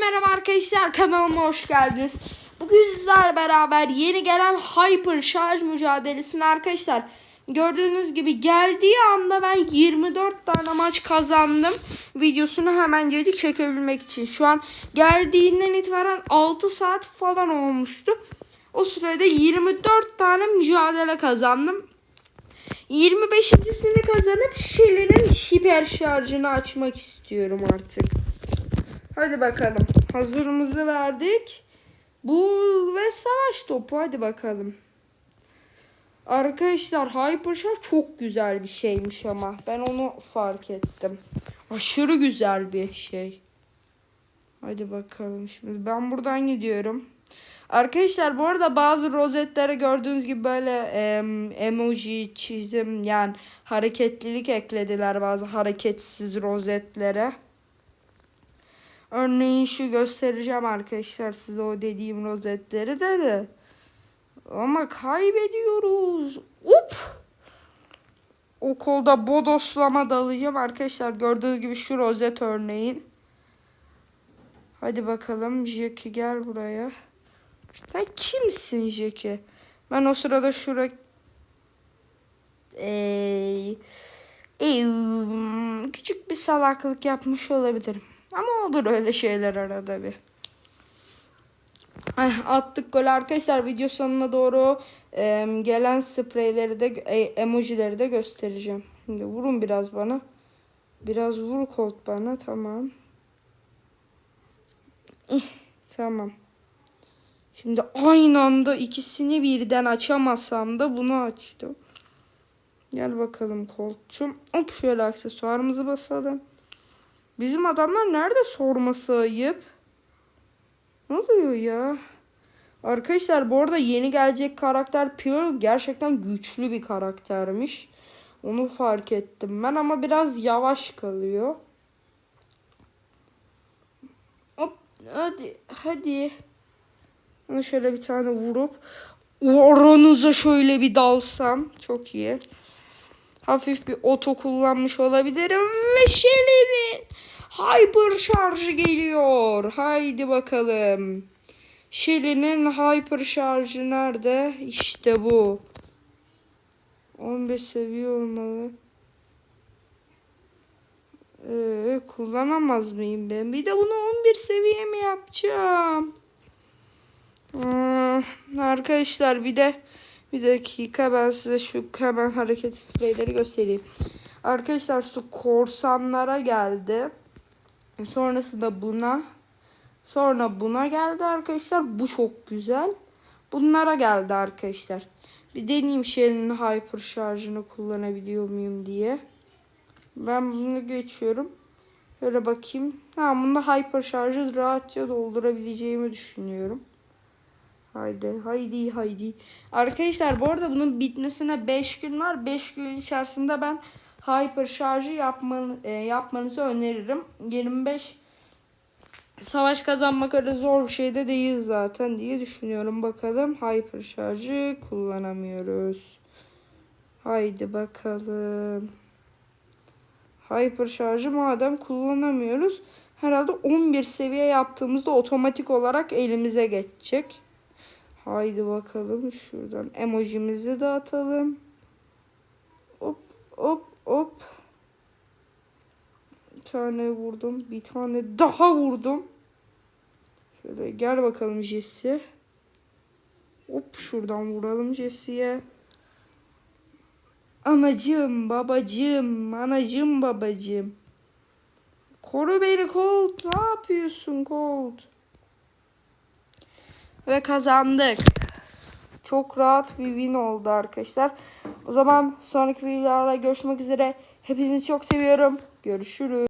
merhaba arkadaşlar kanalıma hoş geldiniz. Bugün sizlerle beraber yeni gelen Hyper şarj mücadelesini arkadaşlar gördüğünüz gibi geldiği anda ben 24 tane maç kazandım. Videosunu hemen gelip çekebilmek için. Şu an geldiğinden itibaren 6 saat falan olmuştu. O sürede 24 tane mücadele kazandım. 25.sini kazanıp Shelly'nin hiper şarjını açmak istiyorum artık. Hadi bakalım. Hazırımızı verdik. Bu ve savaş topu. Hadi bakalım. Arkadaşlar Hypershot çok güzel bir şeymiş ama. Ben onu fark ettim. Aşırı güzel bir şey. Hadi bakalım şimdi. Ben buradan gidiyorum. Arkadaşlar bu arada bazı rozetlere gördüğünüz gibi böyle em, emoji, çizim yani hareketlilik eklediler bazı hareketsiz rozetlere. Örneğin şu göstereceğim arkadaşlar size o dediğim rozetleri de de. Ama kaybediyoruz. Up. O kolda bodoslama dalacağım arkadaşlar. Gördüğünüz gibi şu rozet örneğin. Hadi bakalım Jackie gel buraya. Sen kimsin Jackie? Ben o sırada şura... Ee, ee, küçük bir salaklık yapmış olabilirim. Olur öyle şeyler arada bir. Attık gol arkadaşlar. Video sonuna doğru e, gelen spreyleri de e, emojileri de göstereceğim. Şimdi vurun biraz bana. Biraz vur Colt bana. Tamam. Eh, tamam. Şimdi aynı anda ikisini birden açamasam da bunu açtım. Gel bakalım Colt'cum. Hop şöyle aksesuarımızı basalım. Bizim adamlar nerede sorması ayıp? Ne oluyor ya? Arkadaşlar bu arada yeni gelecek karakter Pearl gerçekten güçlü bir karaktermiş. Onu fark ettim ben ama biraz yavaş kalıyor. Hop hadi hadi. Onu şöyle bir tane vurup oranıza şöyle bir dalsam çok iyi. Hafif bir oto kullanmış olabilirim ve Shelly'nin hyper şarjı geliyor. Haydi bakalım. Shelly'nin hyper şarjı nerede? İşte bu. 15 seviye olmalı. Ee, kullanamaz mıyım ben? Bir de bunu 11 seviye mi yapacağım? Hmm, arkadaşlar bir de bir dakika ben size şu hemen hareket spreyleri göstereyim. Arkadaşlar su korsanlara geldi. Sonrasında buna. Sonra buna geldi arkadaşlar. Bu çok güzel. Bunlara geldi arkadaşlar. Bir deneyeyim Shell'in hyper şarjını kullanabiliyor muyum diye. Ben bunu geçiyorum. Şöyle bakayım. Ha bunda hyper şarjı rahatça doldurabileceğimi düşünüyorum. Haydi haydi haydi. Arkadaşlar bu arada bunun bitmesine 5 gün var. 5 gün içerisinde ben hyper şarjı yapman, e, yapmanızı öneririm. 25 savaş kazanmak öyle zor bir şey de değil zaten diye düşünüyorum. Bakalım hyper şarjı kullanamıyoruz. Haydi bakalım. Hyper şarjı madem kullanamıyoruz. Herhalde 11 seviye yaptığımızda otomatik olarak elimize geçecek. Haydi bakalım şuradan emojimizi de atalım. Hop hop. Bir tane vurdum. Bir tane daha vurdum. Şöyle gel bakalım Jesse. Hop şuradan vuralım Jesse'ye. Anacığım, babacığım, anacığım, babacığım. Koru beni Colt. Ne yapıyorsun Colt? Ve kazandık. Çok rahat bir win oldu arkadaşlar. O zaman sonraki videolarda görüşmek üzere. Hepinizi çok seviyorum. Görüşürüz.